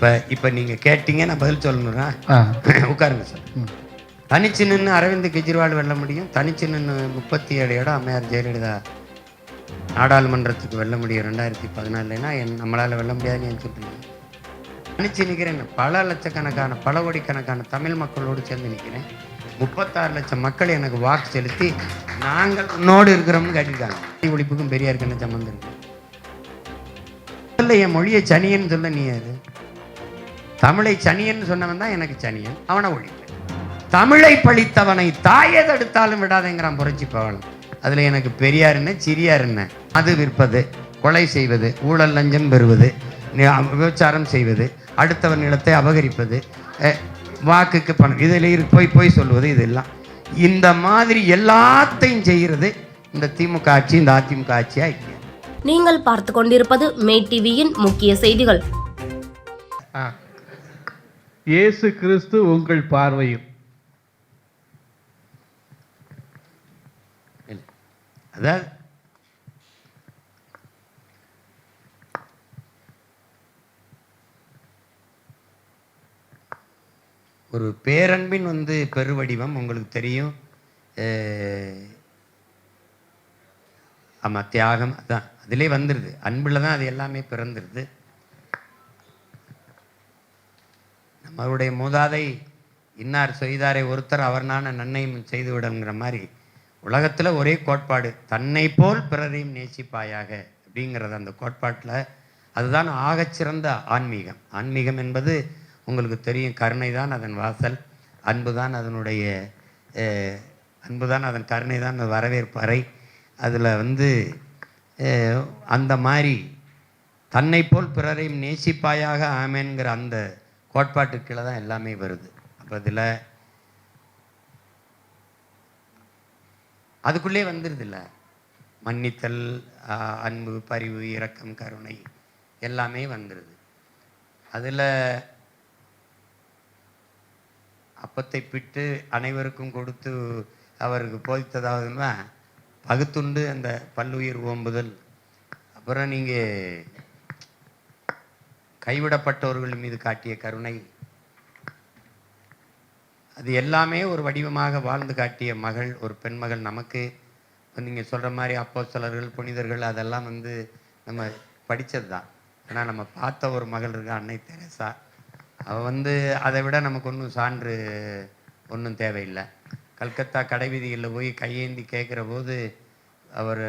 இப்போ இப்போ நீங்கள் கேட்டீங்க நான் பதில் சொல்லணும்னா உட்காருங்க சார். தனிச்சு நின்று அரவிந்த் கெஜ்ரிவால் வெல்ல முடியும் தனிச்சு நின்று முப்பத்தி ஏழு இடம் அம்மையார் ஜெயலலிதா நாடாளுமன்றத்துக்கு வெல்ல முடியும் ரெண்டாயிரத்தி பதினாலுனா என் நம்மளால் வெல்ல முடியாதுன்னு ஏன் சொல்றீங்க தனிச்சு நிற்கிறேன் பல லட்சக்கணக்கான பல கோடிக்கணக்கான தமிழ் மக்களோடு சேர்ந்து நிற்கிறேன் முப்பத்தாறு லட்சம் மக்கள் எனக்கு வாக்கு செலுத்தி நாங்கள் உன்னோடு இருக்கிறோம்னு கேட்டிருக்காங்க. ஒழிப்புக்கும் பெரியாருக்கு என்ன சம்மந்தம் இருக்கு? என் மொழியை சனியன்னு சொல்ல நீ அது தமிழை சனியன் சொன்னவன் தான் எனக்கு சனியன். அவனை ஒழிப்பேன் தமிழை பழித்தவனை தாயை தடுத்தாலும் விடாதேங்கிறான் புரட்சி பவளம் அதுல எனக்கு பெரியார் என்ன சிறியார் என்ன? அது விற்பது கொலை செய்வது ஊழல் லஞ்சம் பெறுவது விபச்சாரம் செய்வது அடுத்தவன் நிலத்தை அபகரிப்பது வாக்குக்கு பணம் இதில் போய் போய் சொல்வது இதெல்லாம். இந்த மாதிரி எல்லாத்தையும் செய்கிறது இந்த திமுக ஆட்சி இந்த அதிமுக ஆட்சியா இல்லையா? நீங்கள் பார்த்து கொண்டிருப்பது மே டிவியின் முக்கிய செய்திகள். ஆ. இயேசு கிறிஸ்து உங்கள் பார்வையில். அதாவது ஒரு பேரன்பின் வந்து பெருவடிவம் உங்களுக்கு தெரியும். ஆமாம் தியாகம் அதான். அதிலே வந்துடுது அன்பில் தான் அது எல்லாமே பிறந்துடுது அவருடைய மூதாதை இன்னார் செய்தாரை ஒருத்தர் அவர் நான நன்மையும் செய்து விடுங்கிற மாதிரி உலகத்தில் ஒரே கோட்பாடு தன்னை போல் பிறரையும் நேசிப்பாயாக அப்படிங்கிறது அந்த கோட்பாட்டில். அதுதான் ஆகச்சிறந்த ஆன்மீகம். ஆன்மீகம் என்பது உங்களுக்கு தெரியும் கருணை தான் அதன் வாசல் அன்பு தான் அதனுடைய அன்பு தான் அதன் கருணை தான் அது அதில் வந்து அந்த மாதிரி தன்னை போல் பிறரையும் நேசிப்பாயாக ஆமேன்கிற அந்த கோட்பாட்டுக்கு கீழே தான் எல்லாமே வருது. அப்போ இதில் அதுக்குள்ளே வந்துடுதுல்ல மன்னித்தல் அன்பு பரிவு இரக்கம் கருணை எல்லாமே வந்துடுது அதில் அப்பத்தை பிட்டு அனைவருக்கும் கொடுத்து அவருக்கு போதித்ததாவதுன்னா பகுத்துண்டு அந்த பல்லுயிர் ஓம்புதல். அப்புறம் நீங்கள் கைவிடப்பட்டவர்கள் மீது காட்டிய கருணை. அது எல்லாமே ஒரு வடிவமாக வாழ்ந்து காட்டிய மகள் ஒரு பெண்மகள் நமக்கு. நீங்கள் சொல்கிற மாதிரி அப்போ சிலர்கள் புனிதர்கள் அதெல்லாம் வந்து நம்ம படித்தது தான் ஆனால் நம்ம பார்த்த ஒரு மகள் இருக்கா அன்னை தெரசா. அவள் வந்து அதை விட நமக்கு ஒன்றும் சான்று ஒன்றும் தேவையில்லை. கல்கத்தா கடைவீதிகளில் போய் கையேந்தி கேட்குற போது அவர்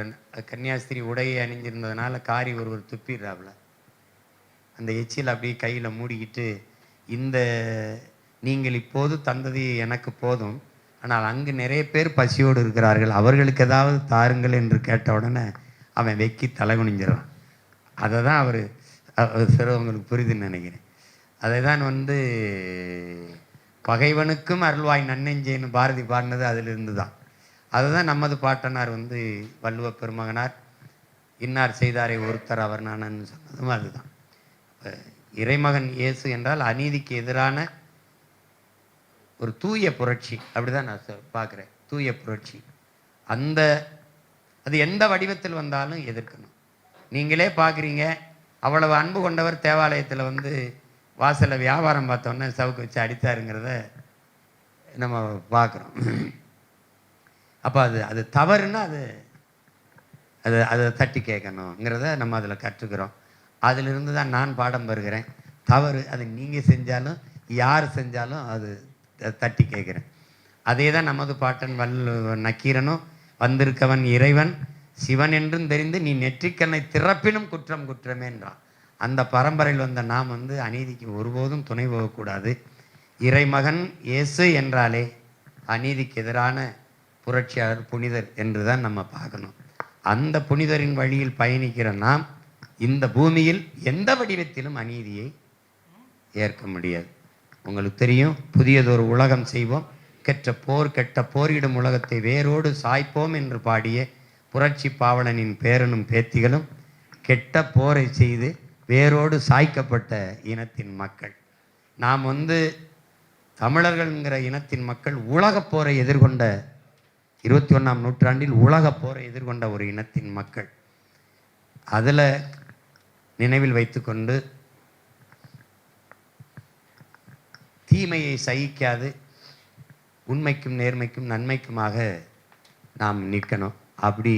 கன்னியாஸ்திரி உடையை அணிஞ்சிருந்ததுனால காரி ஒருவர் துப்பிடுறாப்புல. அந்த எச்சில் அப்படியே கையில் மூடிக்கிட்டு இந்த நீங்கள் இப்போது தந்தது எனக்கு போதும். ஆனால் அங்கு நிறைய பேர் பசியோடு இருக்கிறார்கள். அவர்களுக்கு ஏதாவது தாருங்கள் என்று கேட்ட உடனே அவன் வெக்கி தலை குனிஞ்சிடறான். அதை தான் அவர் சிறவங்களுக்கு புரிதுன்னு நினைக்கிறேன். அதை தான் வந்து பகைவனுக்கும் அருள்வாய் நன்னெஞ்சேன்னு பாரதி பாடினது அதிலிருந்து தான். அதுதான் நமது பாட்டனார் வந்து வள்ளுவ பெருமகனார் இன்னார் செய்தாரை ஒருத்தர் அவர் நானன்னு சொன்னதும் அதுதான். இறைமகன் இயேசு என்றால் அநீதிக்கு எதிரான ஒரு தூய புரட்சி. அப்படிதான் நான் சொ- தூய புரட்சி. அந்த அது எந்த வடிவத்தில் வந்தாலும் எதிர்க்கணும். நீங்களே பார்க்குறீங்க அவ்வளவு அன்பு கொண்டவர் தேவாலயத்தில் வந்து வாசலில் வியாபாரம் பார்த்தோன்னே சவுக்கு வச்சு அடித்தாருங்கிறத நம்ம பார்க்குறோம். அப்போ அது அது தவறுன்னா அது அது அதை தட்டி கேட்கணுங்கிறத நம்ம அதில் கற்றுக்கிறோம். அதிலிருந்து தான் நான் பாடம் பெறுகிறேன் தவறு அது நீங்கள் செஞ்சாலும் யார் செஞ்சாலும் அது த- தட்டி கேட்குறேன். அதே தான் நமது பாட்டன் வல்லு நக்கீரனும் வந்திருக்கவன் இறைவன் சிவன் என்றும் தெரிந்து நீ நெற்றிக்கண்ணை திறப்பினும் குற்றம் குற்றமே என்றான். அந்த பரம்பரையில் வந்த நாம் வந்து அநீதிக்கு ஒருபோதும் துணை போகக்கூடாது. இறைமகன் இயேசு என்றாலே அநீதிக்கு எதிரான புரட்சியாளர் புனிதர் என்று தான் நம்ம பார்க்கணும். அந்த புனிதரின் வழியில் பயணிக்கிற நாம் இந்த பூமியில் எந்த வடிவத்திலும் அநீதியை ஏற்க முடியாது. உங்களுக்கு தெரியும் புதியதொரு உலகம் செய்வோம். கெட்ட போர் கெட்ட போரிடும் உலகத்தை வேரோடு சாய்ப்போம் என்று பாடிய புரட்சி பாவலனின் பேரனும் பேத்திகளும் கெட்ட போரை செய்து வேரோடு சாய்க்கப்பட்ட இனத்தின் மக்கள். நாம் வந்து தமிழர்கள்ங்கிற இனத்தின் மக்கள் உலகப் போரை எதிர்கொண்ட இருபத்தி ஒன்றாம் நூற்றாண்டில் உலகப் போரை எதிர்கொண்ட ஒரு இனத்தின் மக்கள். அதில் நினைவில் வைத்துக்கொண்டு தீமையை சகிக்காது உண்மைக்கும் நேர்மைக்கும் நன்மைக்குமாக நாம் நிற்கணும். அப்படி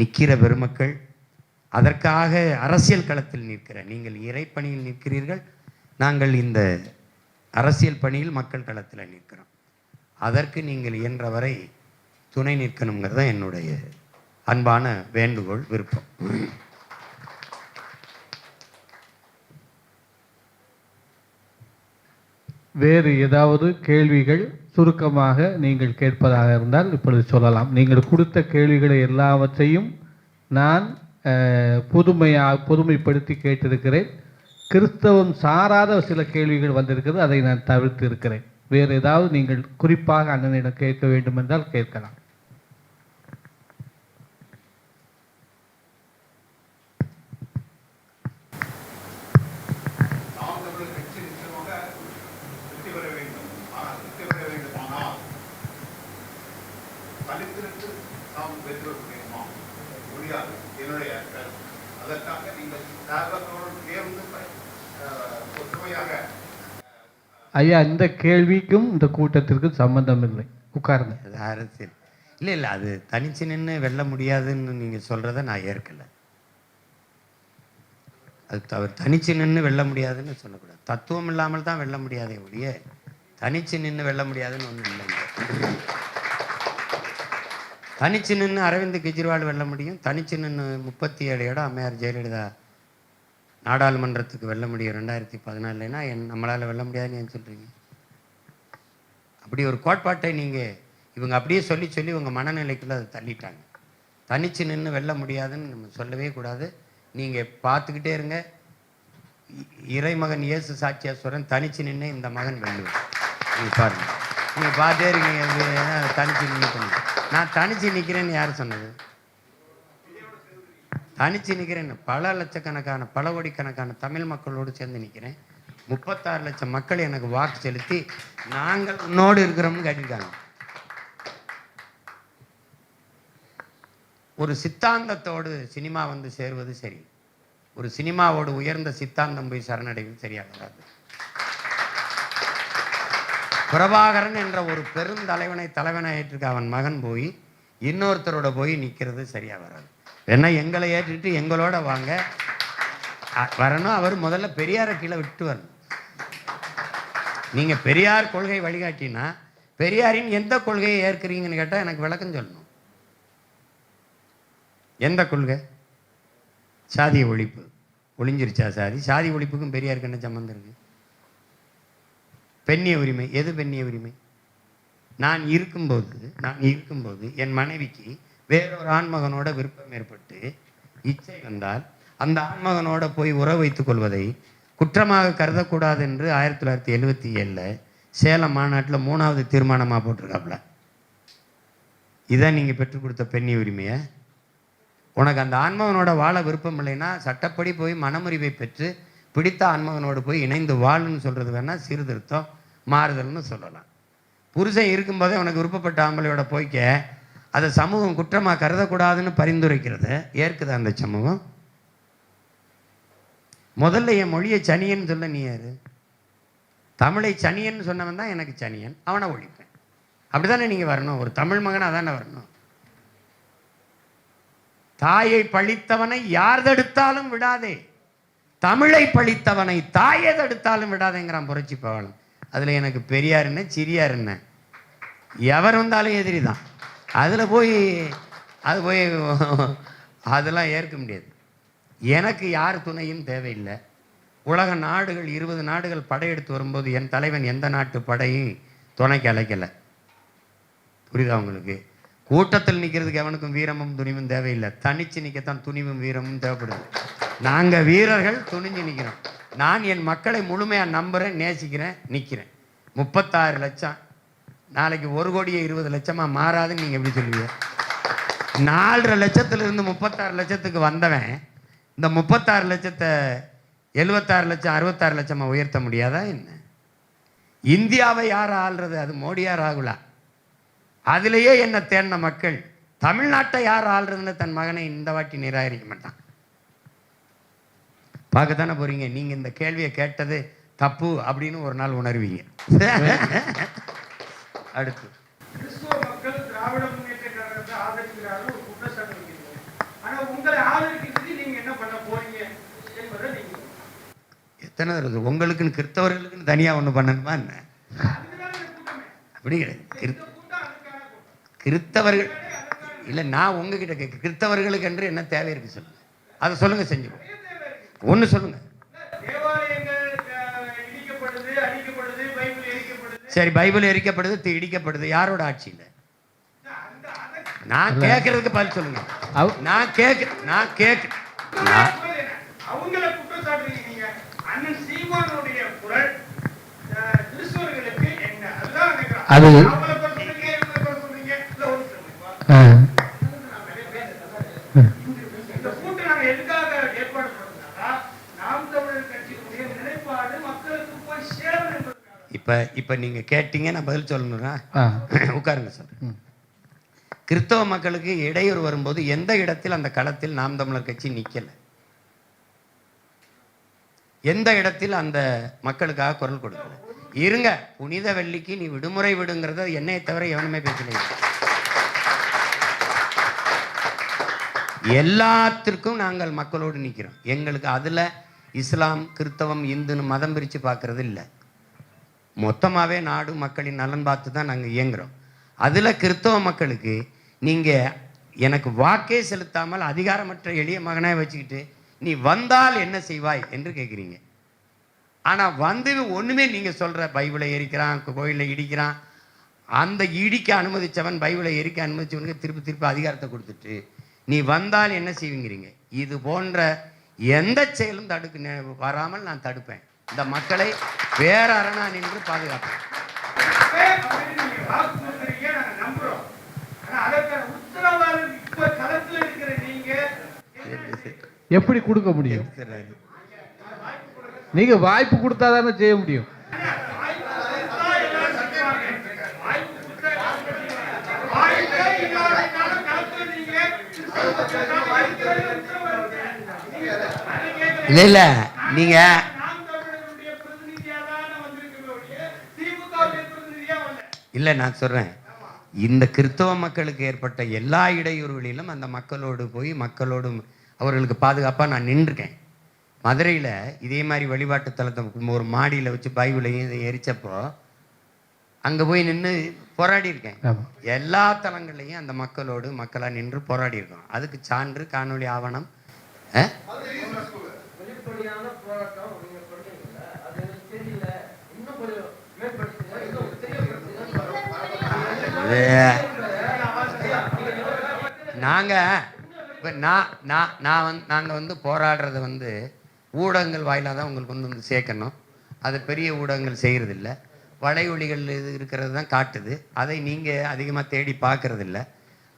நிற்கிற பெருமக்கள் அதற்காக அரசியல் களத்தில் நிற்கிற நீங்கள் இறைப்பணியில் நிற்கிறீர்கள் நாங்கள் இந்த அரசியல் பணியில் மக்கள் களத்தில் நிற்கிறோம். அதற்கு நீங்கள் இயன்றவரை துணை நிற்கணுங்கிறது தான் என்னுடைய அன்பான வேண்டுகோள் விருப்பம். வேறு ஏதாவது கேள்விகள் சுருக்கமாக நீங்கள் கேட்பதாக இருந்தால் இப்பொழுது சொல்லலாம். நீங்கள் கொடுத்த கேள்விகளை எல்லாவற்றையும் நான் புதுமையாக புதுமைப்படுத்தி கேட்டிருக்கிறேன். கிறிஸ்தவம் சாராத சில கேள்விகள் வந்திருக்கிறது அதை நான் தவிர்த்து இருக்கிறேன் வேறு ஏதாவது நீங்கள் குறிப்பாக அண்ணனிடம் கேட்க வேண்டும் என்றால் கேட்கலாம் நாம் தமிழர் கட்சி நிச்சயமாக வெற்றி பெற வேண்டும் ஆனால் வெற்றி பெற வேண்டுமானால் தனித்திருந்து நாம் வெற்றி பெற முடியுமா முடியாது என்னுடைய கருத்து அதற்காக நீங்கள் தாராளத்தோடு சேர்ந்து அஹ், ஒற்றுமையாக ஐயா இந்த கேள்விக்கும் இந்த கூட்டத்திற்கும் சம்பந்தம் இல்லை உட்காருங்க. அது அரசியல் இல்லை இல்லை அது தனிச்சு நின்று வெல்ல முடியாதுன்னு நீங்கள் சொல்கிறத நான் ஏற்கலை. அது அவர் தனிச்சு நின்று வெல்ல முடியாதுன்னு சொல்லக்கூடாது. தத்துவம் இல்லாமல் தான் வெல்ல முடியாதே ஒழிய தனிச்சு நின்று வெல்ல முடியாதுன்னு ஒன்றும் இல்லைங்க. தனிச்சு நின்று அரவிந்த் கெஜ்ரிவால் வெல்ல முடியும். தனிச்சு நின்று முப்பத்தி ஏழு இடம் அம்மையார் ஜெயலலிதா நாடாளுமன்றத்துக்கு வெல்ல முடியும் ரெண்டாயிரத்தி பதினாலுனா என் நம்மளால் வெல்ல முடியாதுன்னு ஏன் சொல்கிறீங்க அப்படி ஒரு கோட்பாட்டை நீங்கள் இவங்க அப்படியே சொல்லி சொல்லி உங்கள் மனநிலைக்குள்ள அதை தள்ளிட்டாங்க. தனிச்சு நின்று வெல்ல முடியாதுன்னு நம்ம சொல்லவே கூடாது. நீங்கள் பார்த்துக்கிட்டே இருங்க. இ- இறைமகன் இயேசு சாட்சியாஸ்வரன் தனிச்சு நின்று இந்த மகன் வெல்லுவார். நீங்கள் பாருங்கள் நீங்கள் பார்த்தே இருக்கீங்க. தனிச்சு நின்று நான் தனிச்சு நிற்கிறேன்னு யார் சொன்னது? தனிச்சு நிற்கிறேன் பல லட்சக்கணக்கான பல கோடிக்கணக்கான தமிழ் மக்களோடு சேர்ந்து நிற்கிறேன் முப்பத்தாறு லட்சம் மக்கள் எனக்கு வாக்கு செலுத்தி நாங்கள் உன்னோடு இருக்கிறோம்னு கேட்டிருக்காங்க ஒரு சித்தாந்தத்தோடு சினிமா வந்து சேருவது சரி. ஒரு சினிமாவோடு உயர்ந்த சித்தாந்தம் போய் சரணடைவது சரியாக வராது பிரபாகரன் என்ற ஒரு பெருந்தலைவனை தலைவனை அவன் மகன் போய் இன்னொருத்தரோட போய் நிற்கிறது சரியாக வராது. ஏன்னா எங்களை ஏற்றிட்டு எங்களோட வாங்க. வரணும். அவர் முதல்ல பெரியாரை கீழே விட்டு வரணும். நீங்கள் பெரியார் கொள்கை வழிகாட்டினா பெரியாரின் எந்த கொள்கையை ஏற்கிறீங்கன்னு கேட்டால் எனக்கு விளக்கம் சொல்லணும். எந்த கொள்கை? சாதிய ஒழிப்பு. ஒளிஞ்சிருச்சா சாதி? சாதி ஒழிப்புக்கும் பெரியாருக்கு என்ன சம்மந்தம் இருக்கு? பெண்ணிய உரிமை. எது பெண்ணிய உரிமை? நான் இருக்கும்போது நான் இருக்கும்போது என் மனைவிக்கு வேறொரு ஆண்மகனோட விருப்பம் ஏற்பட்டு இச்சை வந்தால் அந்த ஆண்மகனோட போய் உறவு வைத்துக் கொள்வதை குற்றமாக கருதக்கூடாது என்று ஆயிரத்தி தொள்ளாயிரத்தி எழுபத்தி ஏழில் சேலம் மாநாட்டில் மூணாவது தீர்மானமாக போட்டிருக்காப்புல இதான் நீங்கள் பெற்றுக் கொடுத்த பெண்ணி உரிமையை? உனக்கு அந்த ஆன்மகனோட வாழ விருப்பம் இல்லைன்னா சட்டப்படி போய் மனமுறிவை பெற்று பிடித்த ஆன்மகனோடு போய் இணைந்து வாழுன்னு சொல்கிறது வேணால் சீர்திருத்தம் மாறுதல்னு சொல்லலாம். புருஷன் இருக்கும்போதே உனக்கு விருப்பப்பட்ட ஆம்பளையோட போய்க்க அதை சமூகம் குற்றமாக கருதக்கூடாதுன்னு பரிந்துரைக்கிறது. ஏற்குதா அந்த சமூகம்? முதல்ல என் மொழியை சனியன் சொல்ல நீ யாரு? தமிழை சனியன் சொன்னவன் தான் எனக்கு சனியன். அவனை ஒழிப்பேன். அப்படிதானே நீங்கள் வரணும்? ஒரு தமிழ் மகனாக அதானே வரணும்? தாயை பழித்தவனை யார் தடுத்தாலும் விடாதே. தமிழை பழித்தவனை தாயை தடுத்தாலும் விடாதேங்கிறான் புரட்சி பவளம் அதில் எனக்கு பெரியார் என்ன சிறியார் என்ன? எவர் வந்தாலும் எதிரி தான் அதில் போய் அது போய் அதெல்லாம் ஏற்க முடியாது. எனக்கு யார் துணையும் தேவையில்லை. உலக நாடுகள் இருபது நாடுகள் படையெடுத்து வரும்போது என் தலைவன் எந்த நாட்டு படையும் துணைக்கு அழைக்கலை? புரியுதா உங்களுக்கு? கூட்டத்தில் நிற்கிறதுக்கு எவனுக்கும் வீரமும் துணிவும் தேவையில்லை. தனிச்சு நிற்கத்தான் துணிவும் வீரமும் தேவைப்படுது. நாங்கள் வீரர்கள் துணிஞ்சு நிற்கிறோம் நான் என் மக்களை முழுமையாக நம்புகிறேன் நேசிக்கிறேன் நிற்கிறேன் முப்பத்தாறு லட்சம் நாளைக்கு ஒரு கோடியே இருபது லட்சமாக மாறாதுன்னு நீங்கள் எப்படி சொல்லுவீங்க? நாலரை லட்சத்திலிருந்து முப்பத்தாறு லட்சத்துக்கு வந்தவன் இந்த முப்பத்தாறு லட்சத்தை எழுபத்தாறு லட்சம் அறுபத்தாறு லட்சமாக உயர்த்த முடியாதா என்ன? இந்தியாவை யார் ஆள்றது? அது மோடியா ராகுலா? அதிலேயே என்ன தேடின மக்கள்? தமிழ்நாட்டை யார் ஆள்றதுன்னு தன் மகனை இந்த வாட்டி நிராகரிக்க மாட்டான். பார்க்கத்தானே போகிறீங்க நீங்கள் இந்த கேள்வியை கேட்டது தப்பு அப்படின்னு ஒரு நாள் உணர்வீங்க. அடுத்து. கிறிஸ்துவ மக்கள் திராவிட முன்னேற்ற கழகத்தை ஆதரிக்கிறார்கள் ஒரு குற்றச்சாட்டு வைக்கிறீங்க. ஆனா உங்களை ஆதரிக்கிறதுக்கு நீங்க என்ன பண்ண போறீங்க என்பதை நீங்க எத்தனை தடவை உங்களுக்குன்னு கிறிஸ்தவர்களுக்குன்னு தனியாக ஒன்று பண்ணணுமா என்ன? அப்படி கிடையாது கிறிஸ்தவர்கள் இல்லை நான் உங்ககிட்ட கேட்க கிறிஸ்தவர்களுக்கு என்று என்ன தேவை இருக்கு சொல்லுங்க. அதை சொல்லுங்க செஞ்சுக்கோ. ஒன்று சொல்லுங்க தேவாலயங்கள் அஹ், இடிக்கப்படுது அழிக்கப்படுது பைபிள் எரிக்கப்படுது சரி பைபிள் எரிக்கப்படுது இடிக்கப்படுது. யாரோட ஆட்சியில்? அதை நான் கேட்கறதுக்கு பதில் சொல்லுங்க. நான் கேட்க நான் கேட்க. நான் அவங்கள குற்றச்சாட்டுறீங்க நீங்க அண்ணன் சீமானுடைய குரல் அஹ், கிறிஸ்தவர்களுக்கு என்ன அதுதான் கேட்கிறேன் அது- அவங்கள குறை சொல்றீங்க இவங்கள குறை சொல்றீங்க இல்ல ஒரு நிமிஷம். ஆ. இந்த கூட்டம் நாங்க எதுக்காக ஏற்பாடு பண்ணோம்னா நாம் தமிழர் கட்சியினுடைய நிலைப்பாடு மக்களுக்கு போய் சேரும் என்பதற்காக இப்போ இப்போ நீங்கள் கேட்டீங்க நான் பதில் சொல்லணும்னா. உட்காருங்க சார். கிறிஸ்தவ மக்களுக்கு இடையூறு வரும்போது எந்த இடத்தில் அந்த களத்தில் நாம் தமிழர் கட்சி நிக்கல? எந்த இடத்தில் அந்த மக்களுக்காக குரல் கொடுக்கல? இருங்க புனித வெள்ளிக்கு நீ விடுமுறை விடுங்கிறத என்னையை தவிர எவனுமே பேசல எல்லாத்திற்கும் நாங்கள் மக்களோடு நிற்கிறோம் எங்களுக்கு அதில் இஸ்லாம் கிறிஸ்தவம் இந்துன்னு மதம் பிரித்து பார்க்கறது இல்லை. மொத்தமாகவே நாடு மக்களின் நலன் பார்த்து தான் நாங்கள் இயங்குகிறோம் அதில் கிறிஸ்தவ மக்களுக்கு நீங்கள் எனக்கு வாக்கே செலுத்தாமல் அதிகாரமற்ற எளிய மகனாக வச்சுக்கிட்டு நீ வந்தால் என்ன செய்வாய் என்று கேட்குறீங்க ஆனால் வந்து ஒன்றுமே நீங்கள் சொல்கிற பைபிளை எரிக்கிறான் கோயிலை இடிக்கிறான் அந்த இடிக்க அனுமதிச்சவன் பைபிளை எரிக்க அனுமதிச்சவனுக்கு திருப்பி திருப்பி அதிகாரத்தை கொடுத்துட்டு நீ வந்தால் என்ன செய்வீங்கிறீங்க? இது போன்ற எந்த செயலும் தடுக்க வராமல் நான் தடுப்பேன். இந்த மக்களை வேற அரணா நின்று பாதுகாப்போம். எப்படி கொடுக்க முடியும்? நீங்க வாய்ப்பு கொடுத்தாதானே செய்ய முடியும். இல்லை இல்லை. நீங்கள் இல்லை நான் சொல்கிறேன் இந்த கிறிஸ்தவ மக்களுக்கு ஏற்பட்ட எல்லா இடையூறுகளிலும் அந்த மக்களோடு போய் மக்களோடு அவர்களுக்கு பாதுகாப்பாக நான் நின்றுருக்கேன். மதுரையில் இதே மாதிரி வழிபாட்டு தலத்தை ஒரு மாடியில் வச்சு பைபிளையும் இதை எரிச்சப்போ அங்கே போய் நின்று போராடி இருக்கேன். எல்லா தலங்கள்லையும் அந்த மக்களோடு மக்களாக நின்று போராடி இருக்கோம். அதுக்கு சான்று காணொளி ஆவணம் நாங்கள் இப்போ நான் நான் நான் வந்து நாங்கள் வந்து போராடுறது வந்து ஊடகங்கள் வாயிலாக தான் உங்களுக்கு கொண்டு வந்து சேர்க்கணும். அது பெரிய ஊடகங்கள் செய்கிறதில்ல வலையொலிகள் இது இருக்கிறது தான் காட்டுது. அதை நீங்கள் அதிகமாக தேடி பார்க்குறதில்ல.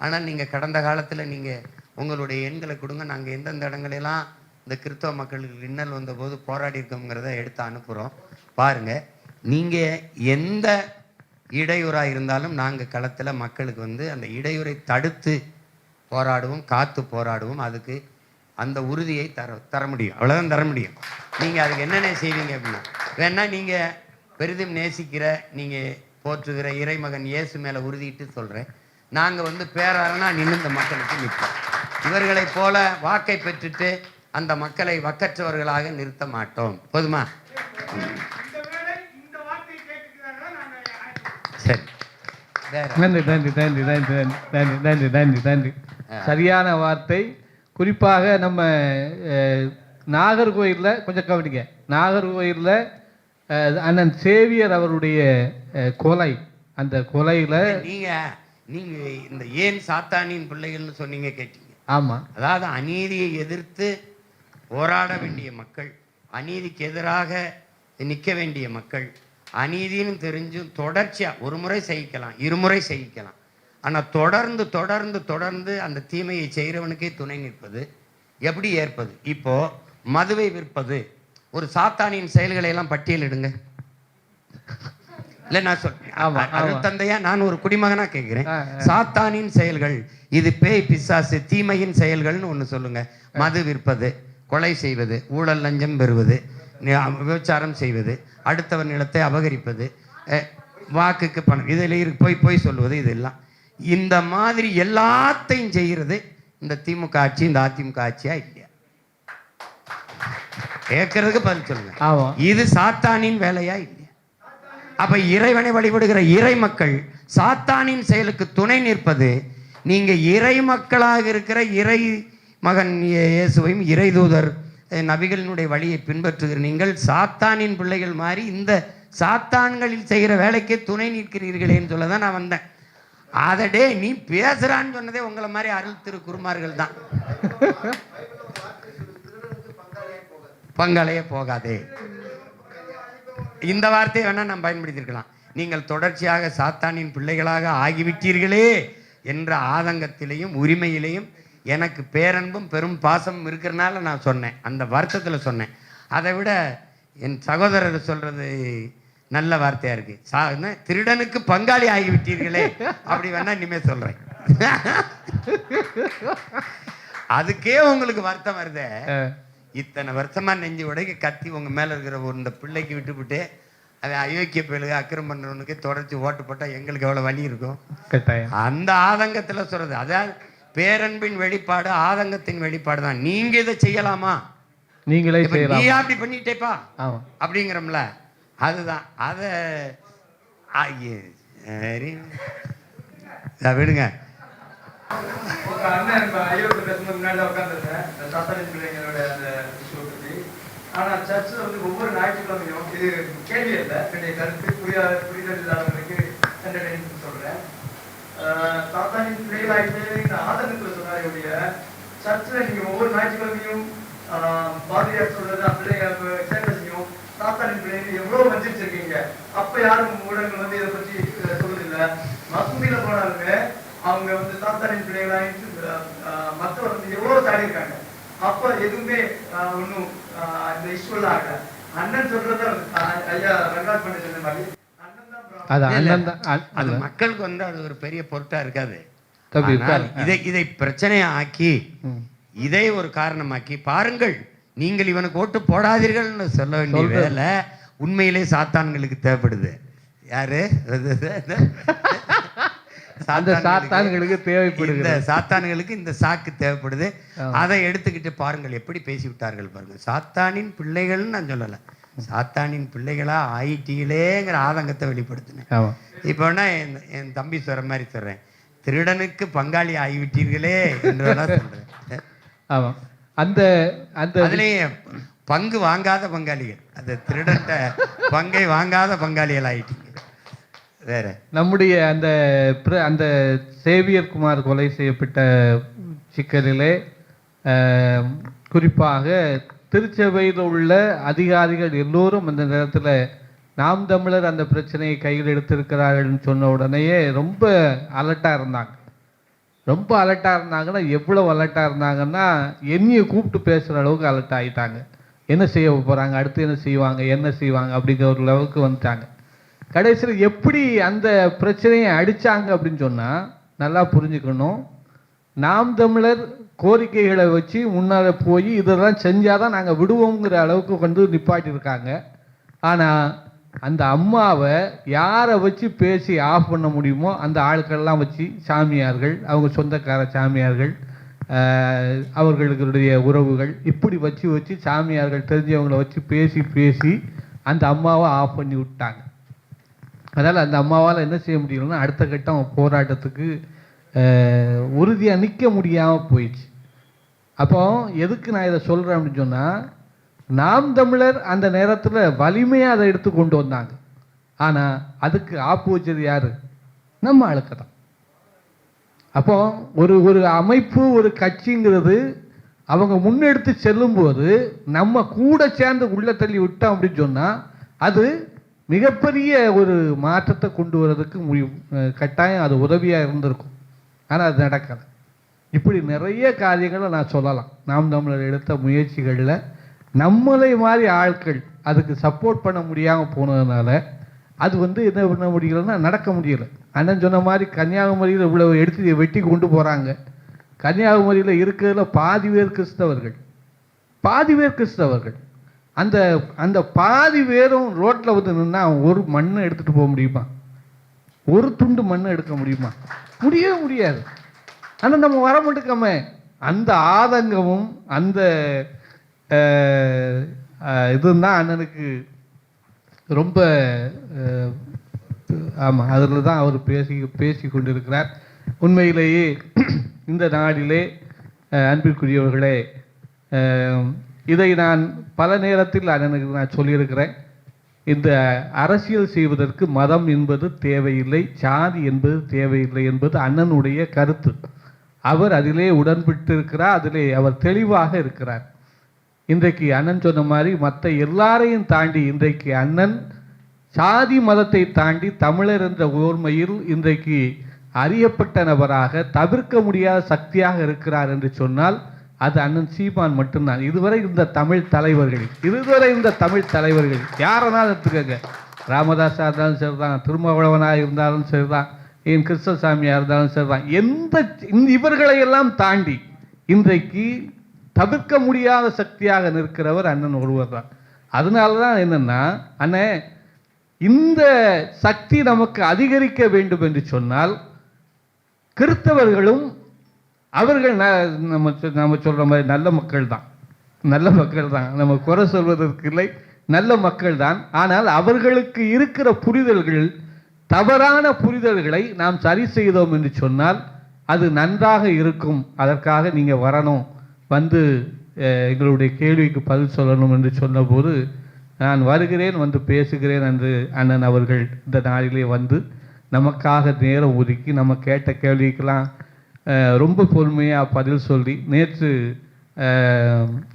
ஆனால் நீங்கள் கடந்த காலத்தில் நீங்கள் உங்களுடைய எண்களை கொடுங்க. நாங்கள் எந்தெந்த இடங்களெல்லாம் இந்த கிறிஸ்தவ மக்களுக்கு இன்னல் வந்தபோது போராடி இருக்கோங்கிறத எடுத்து அனுப்புகிறோம் பாருங்கள் நீங்கள் எந்த இடையூறாக இருந்தாலும் நாங்கள் களத்தில் மக்களுக்கு வந்து அந்த இடையூறை தடுத்து போராடுவோம் காத்து போராடுவோம். அதுக்கு அந்த உறுதியை தர தர முடியும். அவ்வளோதான் தர முடியும். நீங்கள் அதுக்கு என்னென்ன செய்வீங்க அப்படின்னா வேணால் நீங்கள் பெரிதும் நேசிக்கிற நீங்கள் போற்றுகிற இறைமகன் இயேசு மேலே உறுதிட்டு சொல்கிறேன் நாங்கள் வந்து பேராளனா நின்று இந்த மக்களுக்கு நிற்போம். இவர்களைப் போல வாக்கை பெற்றுட்டு அந்த மக்களை வக்கற்றவர்களாக நிறுத்த மாட்டோம். போதுமா இந்த வேளை இந்த வார்த்தை கேட்கிறாங்க நாங்க ஆயத்தம். சரி நன்றி நன்றி நன்றி நன்றி நன்றி நன்றி நன்றி. நன்றி சரியான வார்த்தை. குறிப்பாக நம்ம நாகர்கோயிலில் கொஞ்சம் கவனிங்க. நாகர்கோயிலில் அண்ணன் சேவியர் அவருடைய கொலை. அந்த கொலையில் நீங்க நீங்க இந்த ஏன் சாத்தானின் பிள்ளைகள்னு சொன்னீங்க கேட்டீங்க. ஆமாம் அதாவது அநீதியை எதிர்த்து போராட வேண்டிய மக்கள் அநீதிக்கு எதிராக நிற்க வேண்டிய மக்கள் அநீதின்னு தெரிஞ்சும் தொடர்ச்சியா ஒரு முறை செய்யிக்கலாம் இருமுறை செய்யிக்கலாம் ஆனா தொடர்ந்து தொடர்ந்து தொடர்ந்து அந்த தீமையை செய்கிறவனுக்கே துணை நிற்பது எப்படி ஏற்பது? இப்போ மதுவை விற்பது. ஒரு சாத்தானின் செயல்களை எல்லாம் பட்டியலிடுங்க இல்ல நான் ஆமா. அருத்தந்தையா நான் ஒரு குடிமகனா கேட்கிறேன் சாத்தானின் செயல்கள் இது பேய் பிசாசு தீமையின் செயல்கள்னு ஒண்ணு சொல்லுங்க. மது விற்பது கொலை செய்வது ஊழல் லஞ்சம் பெறுவது விபச்சாரம் செய்வது. அடுத்தவன் நிலத்தை அபகரிப்பது வாக்குக்கு பணம் இதில் இரு போய் போய் சொல்லுவது இதெல்லாம். இந்த மாதிரி எல்லாத்தையும் செய்கிறது இந்த திமுக ஆட்சி இந்த அதிமுக ஆட்சியா இல்லையா? கேட்கறதுக்கு பதில் சொல்லுங்க. இது சாத்தானின் வேலையா இல்லையா? அப்ப இறைவனை வழிபடுகிற இறை மக்கள் சாத்தானின் செயலுக்கு துணை நிற்பது நீங்க இறை மக்களாக இருக்கிற இறை மகன் இயே- இயேசுவையும் இறை தூதர் நபிகளினுடைய வழியை பின்பற்றுகிற நீங்கள் சாத்தானின் பிள்ளைகள் மாதிரி இந்த சாத்தான்களில் செய்கிற வேலைக்கே துணை நிற்கிறீர்களேன்னு சொல்ல தான் நான் வந்தேன். அதடே நீ பேசுறான்னு சொன்னதே உங்களை மாதிரி அருள் திரு குருமார்கள் தான். பங்காளையே போகாதே. இந்த வார்த்தையை வேணா நாம் பயன்படுத்தியிருக்கலாம். நீங்கள் தொடர்ச்சியாக சாத்தானின் பிள்ளைகளாக ஆகிவிட்டீர்களே என்ற ஆதங்கத்திலையும் உரிமையிலையும் எனக்கு பேரன்பும் பெரும் பாசமும் இருக்கிறனால நான் சொன்னேன். அந்த வருத்தத்தில் சொன்னேன். அதை விட என் சகோதரர் சொல்றது நல்ல வார்த்தையா இருக்கு. சா திருடனுக்கு பங்காளி ஆகிவிட்டீர்களே. அப்படி வேணா இனிமே சொல்றேன். அதுக்கே உங்களுக்கு வருத்தம் வருதே. இத்தனை வருஷமா நெஞ்சு உடைக்க கத்தி உங்க மேல இருக்கிற ஒரு இந்த பிள்ளைக்கு விட்டுவிட்டு அவன் அயோக்கிய பிள்ளைக அக்கிரம் பண்றவனுக்கு தொடர்ச்சி ஓட்டு போட்டா எங்களுக்கு எவ்வளவு வலி இருக்கும்? அந்த ஆதங்கத்துல சொல்றது. அதாவது பேரன்பின் வெளிப்பாடு ஆதங்கத்தின் வெளிப்பாடு தான் நீங்க இதை செய்யலாமா? நீங்களே இப்ப நீ செய்யலாம். அப்படி பண்ணிட்டேப்பா. அப்படிங்கிறோம்ல. அதுதான். அத சரி. விடுங்க. சர்ச்சில் வந்து ஒவ்வொரு ஞாயிற்றுக்கிழமையும் இது கேள்வி இல்லை என்னுடைய கருத்து புரியாத புரிதல் ஆஹ் சாத்தானின் பிள்ளைகளாயிட்டு இந்த ஆதங்கத்துல சொன்னாரே சர்ச்சில் நீங்கள் ஒவ்வொரு ஞாயிற்றுக்கிழமையும் ஆஹ் பாதிரியார் சொல்றது பிள்ளைங்க பிள்ளைங்க சேர்ந்ததையும் சாத்தானின் பிள்ளைங்க எவ்வளோ வஞ்சிச்சிருக்கீங்க? அப்ப யாரும் ஊடகங்கள் வந்து இதை பற்றி அஹ், சொல்றதில்ல. மசூதியில போனாலுமே அவங்க வந்து சாத்தானின் பிள்ளைகளாயிட்டு மற்றவர் வந்து எவ்வளவு தாடி இருக்காங்க அப்ப எதுவுமே ஆஹ், ஒண்ணும் ஆஹ், இந்த இஷ்யூலாம் ஆகலை. அண்ணன் சொல்றத ஐயா ரங்கராஜ் பண்ணி சொன்ன மாதிரி அது. அண்ணன் அது. மக்களுக்கு வந்து அது ஒரு பெரிய பொருட்டா இருக்காது. இதை இதை பிரச்சனையை ஆக்கி. இதை ஒரு காரணமாக்கி பாருங்கள் நீங்கள் இவனுக்கு ஓட்டு போடாதீர்கள்னு சொல்ல வேண்டிய. வேலை உண்மையிலே சாத்தான்களுக்கு தேவைப்படுது யாரு சாத்தான்களுக்கு இந்த தேவைப்படுகிறது சாத்தான்களுக்கு இந்த சாக்கு தேவைப்படுது. அதை எடுத்துக்கிட்டு பாருங்கள் எப்படி பேசி விட்டார்கள் பாருங்க சாத்தானின் பிள்ளைகள்னு நான் சொல்லலை சாத்தானின் பிள்ளைகளா ஆயிட்டீங்களேங்கிற ஆதங்கத்தை வெளிப்படுத்தினேன். இப்போ வேணா என் என் தம்பி சொல்ற மாதிரி சொல்றேன். திருடனுக்கு பங்காளி ஆகிவிட்டீர்களே என்று வேணா சொல்றேன். ஆமா. அந்த அந்த அதுலயே பங்கு வாங்காத பங்காளிகள். அந்த திருடன்ட்ட பங்கை வாங்காத பங்காளிகள் ஆயிட்டீங்க. வேற? நம்முடைய அந்த அந்த சேவியர் குமார் கொலை செய்யப்பட்ட சிக்கலிலே குறிப்பாக திருச்சபையில் உள்ள அதிகாரிகள் எல்லோரும் அந்த நேரத்தில் நாம் தமிழர் அந்த பிரச்சனையை கையில் எடுத்திருக்கிறார்கள்னு சொன்ன உடனேயே ரொம்ப அலர்ட்டாக இருந்தாங்க. ரொம்ப அலர்ட்டாக இருந்தாங்கன்னா எவ்வளோ அலர்ட்டாக இருந்தாங்கன்னா என்னையை கூப்பிட்டு பேசுகிற அளவுக்கு அலர்ட் ஆகிட்டாங்க என்ன செய்ய போகிறாங்க அடுத்து என்ன செய்வாங்க? என்ன செய்வாங்க? அப்படிங்கிற ஒரு லெவலுக்கு வந்துட்டாங்க. கடைசியில் எப்படி அந்த பிரச்சனையை அடித்தாங்க அப்படின்னு சொன்னால் நல்லா புரிஞ்சுக்கணும். நாம் தமிழர் கோரிக்கைகளை வச்சு முன்னால் போய் இதெல்லாம் செஞ்சால் தான் நாங்கள் விடுவோங்கிற அளவுக்கு கொண்டு நிப்பாட்டியிருக்காங்க. ஆனால் அந்த அம்மாவை யாரை வச்சு பேசி ஆஃப் பண்ண முடியுமோ அந்த ஆட்கள்லாம் வச்சு சாமியார்கள் அவங்க சொந்தக்கார சாமியார்கள் அவர்களுடைய உறவுகள் இப்படி வச்சு வச்சு சாமியார்கள் தெரிஞ்சவங்களை வச்சு பேசி பேசி அந்த அம்மாவை ஆஃப் பண்ணி விட்டாங்க. அதனால் அந்த அம்மாவால் என்ன செய்ய முடியலன்னா அடுத்த கட்டம் போராட்டத்துக்கு உறுதியாக நிற்க முடியாமல் போயிடுச்சு. அப்போ எதுக்கு நான் இதை சொல்கிறேன் அப்படின்னு சொன்னால் நாம் தமிழர் அந்த நேரத்தில் வலிமையாக அதை எடுத்து கொண்டு வந்தாங்க. ஆனால் அதுக்கு ஆப்பு வச்சது யார்? நம்ம ஆளுக்கு தான். அப்போ ஒரு ஒரு அமைப்பு ஒரு கட்சிங்கிறது அவங்க முன்னெடுத்து செல்லும்போது நம்ம கூட சேர்ந்து உள்ளே தள்ளி விட்டோம் அப்படின்னு சொன்னால் அது மிகப்பெரிய ஒரு மாற்றத்தை கொண்டு வர்றதுக்கு முடியும். கட்டாயம் அது உதவியாக இருந்திருக்கும். ஆனால் அது நடக்கலை. இப்படி நிறைய காரியங்களை நான் சொல்லலாம். நாம் நம்மளை எடுத்த முயற்சிகளில் நம்மளை மாதிரி ஆட்கள் அதுக்கு சப்போர்ட் பண்ண முடியாமல் போனதுனால அது வந்து என்ன பண்ண முடியலன்னா நடக்க முடியல. அண்ணன் சொன்ன மாதிரி கன்னியாகுமரியில் இவ்வளோ எடுத்து வெட்டி கொண்டு போகிறாங்க கன்னியாகுமரியில் இருக்கிறதுல பாதி பேர் கிறிஸ்தவர்கள். பாதி பேர் கிறிஸ்தவர்கள். அந்த அந்த பாதி பேரும் ரோட்டில் வந்து நின்னா அவன் ஒரு மண்ணை எடுத்துகிட்டு போக முடியுமா? ஒரு துண்டு மண்ணை எடுக்க முடியுமா? முடியவே முடியாது. ஆனால் நம்ம வர மாட்டேக்கமே. அந்த ஆதங்கமும் அந்த இதுதான் அண்ணனுக்கு ரொம்ப ஆமாம் அதில் தான் அவர் பேசி பேசி கொண்டிருக்கிறார். உண்மையிலேயே இந்த நாடிலே அன்பிற்குரியவர்களே இதை நான் பல நேரத்தில் அண்ணனுக்கு நான் சொல்லியிருக்கிறேன். இந்த அரசியல் செய்வதற்கு மதம் என்பது தேவையில்லை சாதி என்பது தேவையில்லை என்பது அண்ணனுடைய கருத்து. அவர் அதிலே உடன்பட்டிருக்கிறார் அதிலே அவர் தெளிவாக இருக்கிறார். இன்றைக்கு அண்ணன் சொன்ன மாதிரி மற்ற எல்லாரையும் தாண்டி இன்றைக்கு அண்ணன் சாதி மதத்தை தாண்டி தமிழர் என்ற ஓர்மையில் இன்றைக்கு அறியப்பட்ட நபராக தவிர்க்க முடியாத சக்தியாக இருக்கிறார் என்று சொன்னால் அது அண்ணன் சீமான் மட்டும்தான். இதுவரை இந்த தமிழ் தலைவர்கள் இதுவரை இந்த தமிழ் தலைவர்கள் யாரனால் எடுத்துக்கோங்க. ராமதாஸாக இருந்தாலும் சரிதான் திருமாவளவனாக இருந்தாலும் சரிதான் என் கிருஷ்ணசாமியாக இருந்தாலும் சரிதான். எந்த இவர்களையெல்லாம் தாண்டி இன்றைக்கு தவிர்க்க முடியாத சக்தியாக நிற்கிறவர் அண்ணன் ஒருவர் தான். அதனால தான் என்னென்னா அண்ணே இந்த சக்தி நமக்கு அதிகரிக்க வேண்டும் என்று சொன்னால் கிறிஸ்தவர்களும் அவர்கள் நம்ம சொ- நம்ம சொல்கிற மாதிரி நல்ல மக்கள் தான். நல்ல மக்கள் தான். நம்ம குறை சொல்வதற்கு இல்லை. நல்ல மக்கள் தான். ஆனால் அவர்களுக்கு இருக்கிற புரிதல்கள் தவறான புரிதல்களை நாம் சரி செய்தோம் என்று சொன்னால் அது நன்றாக இருக்கும். அதற்காக நீங்கள் வரணும். வந்து எங்களுடைய கேள்விக்கு பதில் சொல்லணும் என்று சொன்னபோது நான் வருகிறேன் வந்து பேசுகிறேன் என்று அண்ணன் அவர்கள் இந்த நாளிலே வந்து நமக்காக நேரம் ஒதுக்கி நம்ம கேட்ட கேள்விக்கெல்லாம் ரொம்ப பொறுமையாக பதில் சொல்லி நேற்று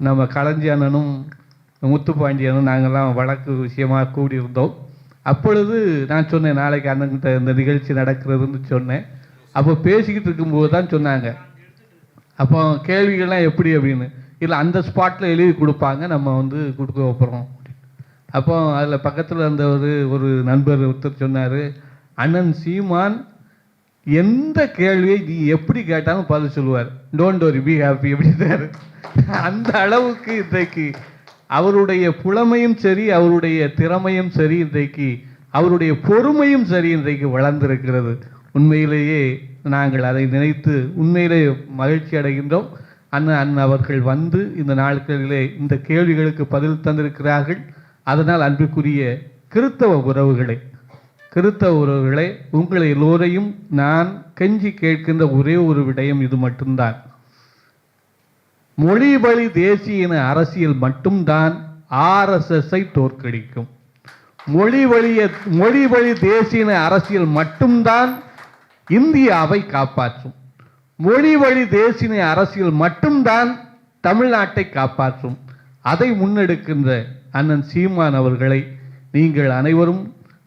நம்ம கலஞ்சி அண்ணனும் முத்துப்பாண்டியனும் நாங்கள்லாம் வழக்கு விஷயமாக கூடியிருந்தோம். அப்பொழுது நான் சொன்னேன் நாளைக்கு அண்ணன்கிட்ட இந்த நிகழ்ச்சி நடக்கிறதுன்னு சொன்னேன். அப்போ பேசிக்கிட்டு இருக்கும்போது தான் சொன்னாங்க. அப்போ கேள்விகள்லாம் எப்படி அப்படின்னு. இல்லை அந்த ஸ்பாட்டில் எழுதி கொடுப்பாங்க நம்ம வந்து கொடுக்க வைப்போம். அப்போ அதில் பக்கத்தில் இருந்த ஒரு ஒரு நண்பர் ஒருத்தர் சொன்னார் அண்ணன் சீமான் எந்த கேள்வியை நீ எப்படி கேட்டாலும் பதில் சொல்லுவார். டோன்ட் வரி பி ஹாப்பி அப்படின்னாரு. அந்த அளவுக்கு இன்றைக்கு அவருடைய புலமையும் சரி அவருடைய திறமையும் சரி இன்றைக்கு அவருடைய பொறுமையும் சரி இன்றைக்கு வளர்ந்திருக்கிறது. உண்மையிலேயே நாங்கள் அதை நினைத்து உண்மையிலே மகிழ்ச்சி அடைகின்றோம். அண்ணன் அண்ணன் அவர்கள் வந்து இந்த நாட்களிலே இந்த கேள்விகளுக்கு பதில் தந்திருக்கிறார்கள். அதனால் அன்புக்குரிய கிறித்தவ உறவுகளை கிறித்தவ உறவுகளை உங்கள் எல்லோரையும் நான் கெஞ்சி கேட்கின்ற ஒரே ஒரு விடயம் இது மட்டும்தான். மொழி வழி தேசிய இன அரசியல் மட்டும்தான் ஆர்எஸ்எஸ்ஐ தோற்கடிக்கும். மொழி வழிய மொழி வழி தேசிய இன அரசியல் மட்டும்தான் இந்தியாவை காப்பாற்றும். மொழி வழி தேசிய அரசியல் மட்டும்தான் தமிழ்நாட்டை காப்பாற்றும். அதை முன்னெடுக்கின்ற அண்ணன் சீமான் அவர்களை நீங்கள் அனைவரும்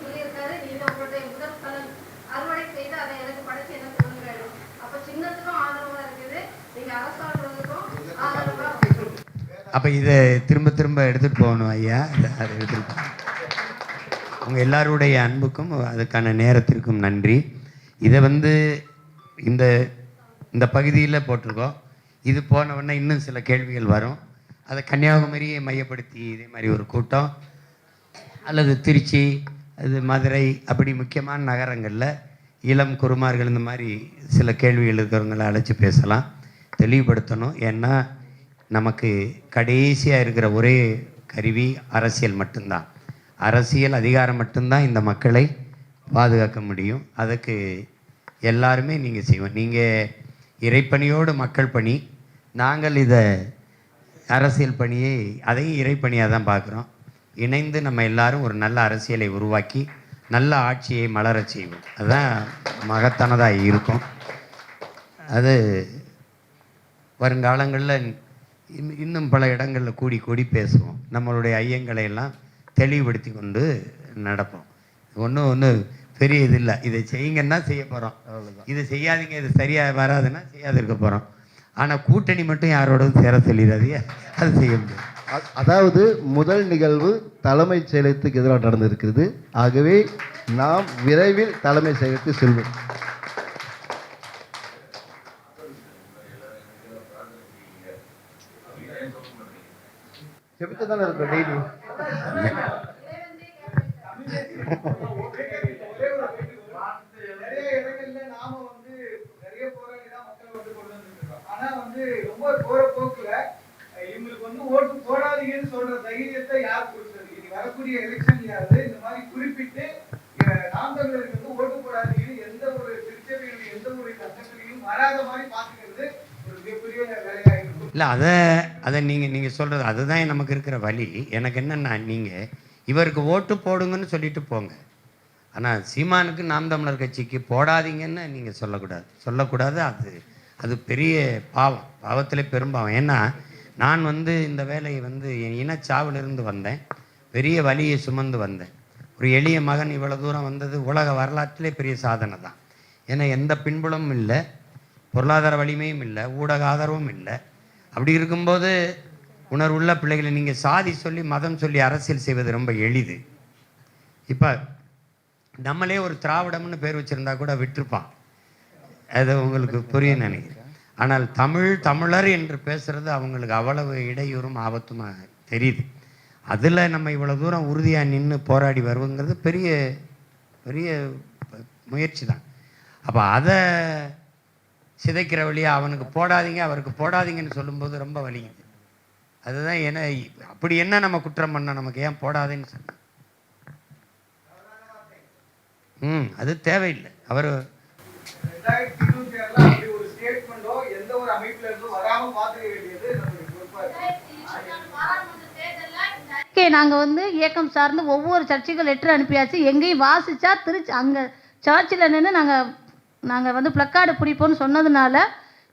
சொல்லியிருக்காரு. நீங்க உங்களுடைய முதல் பலன். அறுவடை செய்து அதை எனக்கு படைச்சு எனக்கு சொல்லுங்க அப்ப சின்னத்துக்கும் ஆதரவா இருக்குது. நீங்க இருக்குது. அப்போ இதை திரும்ப திரும்ப எடுத்துகிட்டு போகணும் ஐயா. இதை அதை எடுத்துகிட்டு உங்கள் எல்லாருடைய அன்புக்கும் அதுக்கான நேரத்திற்கும் நன்றி. இதை வந்து இந்த இந்த பகுதியில் போட்டிருக்கோம். இது போன உடனே இன்னும் சில கேள்விகள் வரும். அதை கன்னியாகுமரியை மையப்படுத்தி இதே மாதிரி ஒரு கூட்டம். அல்லது திருச்சி அது மதுரை அப்படி முக்கியமான நகரங்களில் இளம் குருமார்கள் இந்த மாதிரி சில கேள்விகள் இருக்கிறவங்கள அழைச்சி பேசலாம். தெளிவுபடுத்தணும். ஏன்னா நமக்கு கடைசியாக இருக்கிற ஒரே கருவி அரசியல் மட்டும்தான். அரசியல் அதிகாரம் மட்டும்தான் இந்த மக்களை பாதுகாக்க முடியும். அதுக்கு எல்லாருமே நீங்கள் செய்வோம் நீங்கள் இறைப்பணியோடு மக்கள் பணி. நாங்கள் இதை அரசியல் பணியை அதையும் இறைப்பணியாக தான் பார்க்குறோம். இணைந்து நம்ம எல்லாரும் ஒரு நல்ல அரசியலை உருவாக்கி நல்ல ஆட்சியை மலரச் செய்வோம். அதுதான் மகத்தானதாக இருக்கும். அது வருங்காலங்களில் இன்னும் இன்னும் பல இடங்களில் கூடி கூடி பேசுவோம். நம்மளுடைய ஐயங்களை எல்லாம் தெளிவுபடுத்தி கொண்டு நடப்போம். ஒன்றும் ஒன்றும் பெரிய இது இல்லை. இதை செய்யுங்கன்னா செய்ய போகிறோம் இதை செய்யாதீங்க இது சரியாக வராதுன்னா செய்யாது இருக்க போகிறோம் ஆனால் கூட்டணி மட்டும் யாரோடவும் சேர சொல்லிடாதீங்க. அது செய்ய முடியும் அதாவது முதல் நிகழ்வு தலைமைச் செயலகத்துக்கு எதிராக நடந்திருக்கிறது. ஆகவே நாம் விரைவில் தலைமை செயலகத்துக்கு செல்வோம் செபித்து தானே இருக்கோம் டெய்லி நிறைய இடங்கள்ல நாம வந்து நிறைய போராடி தான் மக்களை வந்து கொண்டு வந்துட்டு இருக்கோம் ஆனா வந்து ரொம்ப போற போக்குல அஹ், இவங்களுக்கு வந்து ஓட்டு போடாதீங்கன்னு சொல்ற தைரியத்தை யார் கொடுத்தது இனி வரக்கூடிய எலெக்ஷன்லயாவது இந்த மாதிரி குறிப்பிட்டு அஹ், நாம் தமிழருக்கு வந்து ஓட்டு போடாதீங்கன்னு எந்த ஒரு திருச்சபையுடைய எந்த ஒரு கட்டத்திலையும் வராத மாதிரி பாத்துக்கிறது ஒரு மிகப்பெரிய வேலையா இருக்கும் இல்லை அதை அதை நீங்கள் நீங்கள் சொல்கிறது அதுதான் நமக்கு இருக்கிற வழி. எனக்கு என்னென்னா நீங்கள் இவருக்கு ஓட்டு போடுங்கன்னு சொல்லிட்டு போங்க. ஆனால் சீமானுக்கு நாம் தமிழர் கட்சிக்கு போடாதீங்கன்னு நீங்கள் சொல்லக்கூடாது. சொல்லக்கூடாது அது அது பெரிய பாவம். பாவத்திலே பெரும்பாவம் ஏன்னா நான் வந்து இந்த வேலையை வந்து என் இனச்சாவிலிருந்து வந்தேன். பெரிய வலியை சுமந்து வந்தேன். ஒரு எளிய மகன் இவ்வளோ தூரம் வந்தது உலக வரலாற்றிலே பெரிய சாதனை தான். ஏன்னா எந்த பின்புலமும் இல்லை பொருளாதார வலிமையும் இல்லை ஊடக ஆதரவும் இல்லை. அப்படி இருக்கும்போது உணர்வுள்ள பிள்ளைகளை நீங்கள் சாதி சொல்லி மதம் சொல்லி அரசியல் செய்வது ரொம்ப எளிது. இப்போ நம்மளே ஒரு திராவிடம்னு பேர் வச்சுருந்தா கூட விட்டுருப்பான். அது உங்களுக்கு புரியும் நினைக்கிறேன். ஆனால் தமிழ் தமிழர் என்று பேசுறது அவங்களுக்கு அவ்வளவு இடையூறும் ஆபத்துமாக தெரியுது. அதில் நம்ம இவ்வளோ தூரம் உறுதியாக நின்று போராடி வருவோங்கிறது பெரிய பெரிய முயற்சி தான். அப்போ அதை சிதைக்கிற வழியா அவனுக்கு போடாதீங்க அவருக்கு போடாதீங்கன்னு சொல்லும்போது ரொம்ப வலிக்குது அதுதான் என்ன அப்படி என்ன நம்ம குற்றம் பண்ண நமக்கு ஏன் போடாதேன்னு சொன்ன. ம் அது தேவையில்லை. அவர் நாங்கள் வந்து இயக்கம் சார்ந்து ஒவ்வொரு சர்ச்சுக்கும் லெட்டர் அனுப்பியாச்சு. எங்கேயும் வாசிச்சா திருச்சி அங்கே சர்ச்சில் நின்று நாங்கள் நாங்கள் வந்து பிளக்கார்டு பிடிப்போம்னு சொன்னதுனால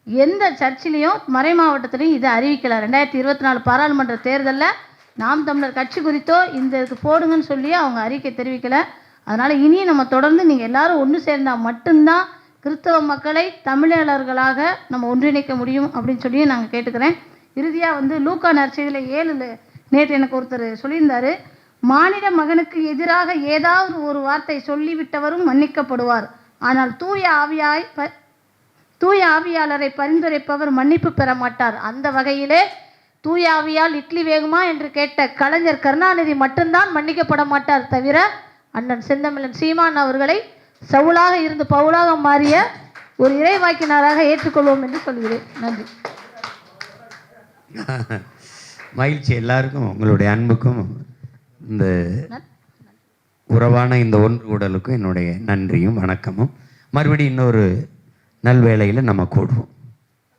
எந்த சர்ச்சிலையும் மறை மாவட்டத்திலையும் இதை அறிவிக்கலை. ரெண்டாயிரத்தி இருபத்தி நாலு பாராளுமன்ற தேர்தலில் நாம் தமிழர் கட்சி குறித்தோ இந்த இதுக்கு போடுங்கன்னு சொல்லி அவங்க அறிக்கை தெரிவிக்கலை. அதனால் இனியும் நம்ம தொடர்ந்து நீங்கள் எல்லாரும் ஒன்று சேர்ந்தால் மட்டும்தான் கிறிஸ்தவ மக்களை தமிழர்களாக நம்ம ஒன்றிணைக்க முடியும் அப்படின்னு சொல்லி நாங்கள் கேட்டுக்கிறேன். இறுதியாக வந்து லூக்கா நற்செய்தியில் ஏழுல நேற்று எனக்கு ஒருத்தர் சொல்லியிருந்தார் மாநில மகனுக்கு எதிராக ஏதாவது ஒரு வார்த்தை சொல்லிவிட்டவரும் மன்னிக்கப்படுவார். ஆனால் தூய ஆவியாய் ப தூய ஆவியாளரை பரிந்துரைப்பவர் மன்னிப்பு பெற மாட்டார். அந்த வகையிலே தூய ஆவியால் இட்லி வேகுமா என்று கேட்ட கலைஞர் கருணாநிதி மட்டும்தான் மன்னிக்கப்பட மாட்டார் தவிர அண்ணன் செந்தமிழன் சீமான் அவர்களை சவுலாக இருந்து பவுலாக மாறிய ஒரு இறைவாக்கினராக ஏற்றுக்கொள்வோம் என்று சொல்கிறேன். நன்றி. மகிழ்ச்சி எல்லாருக்கும் உங்களுடைய அன்புக்கும் இந்த உறவான இந்த ஒன்று உடலுக்கும் என்னுடைய நன்றியும் வணக்கமும். மறுபடியும் இன்னொரு நல்வேளையில் நம்ம கூடுவோம்.